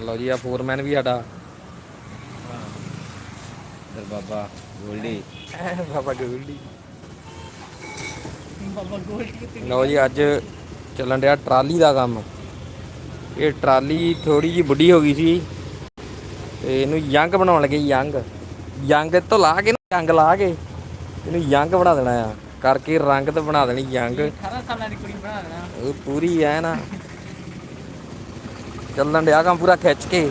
ਲਓ ਜੀ ਆ ਫੋਰਮੈਨ ਵੀ ਸਾਡਾ। ਇਧਰ ਬਾਬਾ ਗੋਲਡੀ। ਬਾਬਾ ਗੋਲਡੀ। ਬਾਬਾ ਗੋਲਡੀ ਲਓ ਜੀ ਅੱਜ ਚੱਲਣ ਡਿਆ ਟਰਾਲੀ ਦਾ ਕੰਮ। ਇਹ ਟਰਾਲੀ ਥੋੜੀ ਜੀ ਬੁੱਢੀ ਹੋ ਗਈ ਸੀ। ਤੇ ਇਹਨੂੰ ਯੰਗ ਬਣਾਉਣ ਲੱਗੇ ਯੰਗ। ਯੰਗ ਤੋਂ ਲਾ ਕੇ ਨਾ ਯੰਗ ਲਾ ਕੇ ਇਹਨੂੰ ਯੰਗ ਬਣਾ ਦੇਣਾ ਆ। ਕਰਕੇ ਰੰਗ ਤੇ ਬਣਾ ਦੇਣੀ ਯੰਗ। 18 ਸਾਲਾਂ ਦੀ ਕੁੜੀ ਬਣਾ ਦੇਣਾ। ਉਹ ਪੂਰੀ ਐ ਨਾ। ਚੱਲਣ ਡਿਆ ਕੰਮ ਪੂਰਾ ਖਿੱਚ ਕੇ।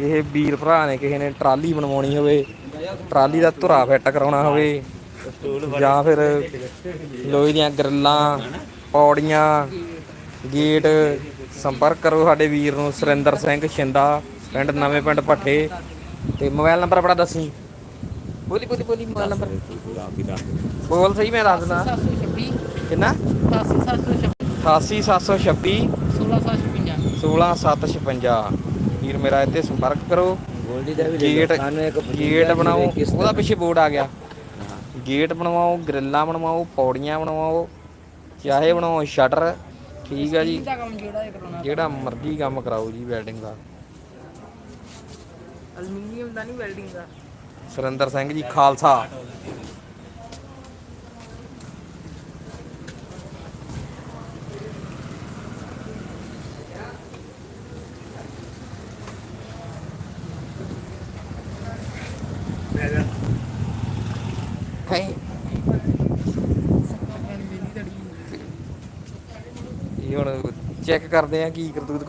ਇਹ ਵੀਰ ਭਰਾ ਨੇ ਕਿਸੇ ਨੇ ਟਰਾਲੀ ਬਣਵਾਉਣੀ ਹੋਵੇ, ਟਰਾਲੀ ਦਾ ਧੁਰਾ ਫਿੱਟ ਕਰਾਉਣਾ ਹੋਵੇ, ਜਾਂ ਫਿਰ ਲੋਹੇ ਦੀਆਂ ਗਰਲਾਂ, ਪੌੜੀਆਂ, ਗੇਟ, ਸੰਪਰਕ ਕਰੋ ਸਾਡੇ ਵੀਰ ਨੂੰ, ਸੁਰਿੰਦਰ ਸਿੰਘ ਛਿੰਦਾ ਪਿੰਡ ਨਵੇਂ ਪਿੰਡ ਭੱਠੇ। ਤੇ ਮੋਬਾਈਲ ਨੰਬਰ ਆਪਣਾ ਦੱਸੀ। ਬੋਲੀ ਬੋਲੀ ਬੋਲੀ ਮੋਬਾਈਲ ਨੰਬਰ। ਬੋਲ ਸਹੀ ਮੈਂ ਦੱਸ ਦਿੰਦਾ। 726 ਕਿੰਨਾ? 72726 88726 1655 16756 ਵੀਰ ਮੇਰਾ ਇੱਥੇ ਸੰਪਰਕ ਕਰੋ। ਗੋਲਡੀ ਦਾ ਵੀ ਗੇਟ ਗੇਟ ਬਣਾਓ। ਉਹਦਾ ਪਿੱਛੇ ਬੋਰਡ ਆ ਗਿਆ। ਗੇਟ ਬਣਵਾਓ ਗ੍ਰਿਲਾਂ ਬਣਵਾਓ ਪੌੜੀਆਂ ਬਣਵਾਓ ਚਾਹੇ ਬਣਾਓ ਸ਼ਟਰ। ਠੀਕ ਆ ਜੀ। ਦਾ ਕੰਮ ਜਿਹੜਾ ਇਹ ਕਰਾਉਣਾ। ਜਿਹੜਾ ਮਰਜ਼ੀ ਕੰਮ ਕਰਾਓ ਜੀ ਵੈਲਡਿੰਗ ਦਾ। ਅਲਮੀਨੀਅਮ ਦਾ ਨਹੀਂ ਵੈਲਡਿੰਗ ਦਾ। ਸੁਰਿੰਦਰ ਸਿੰਘ ਜੀ ਖਾਲਸਾ। ਇਹ ਹੁਣ ਚੈੱਕ ਕਰਦੇ ਆ ਕੀ ਕਰਤੂਤ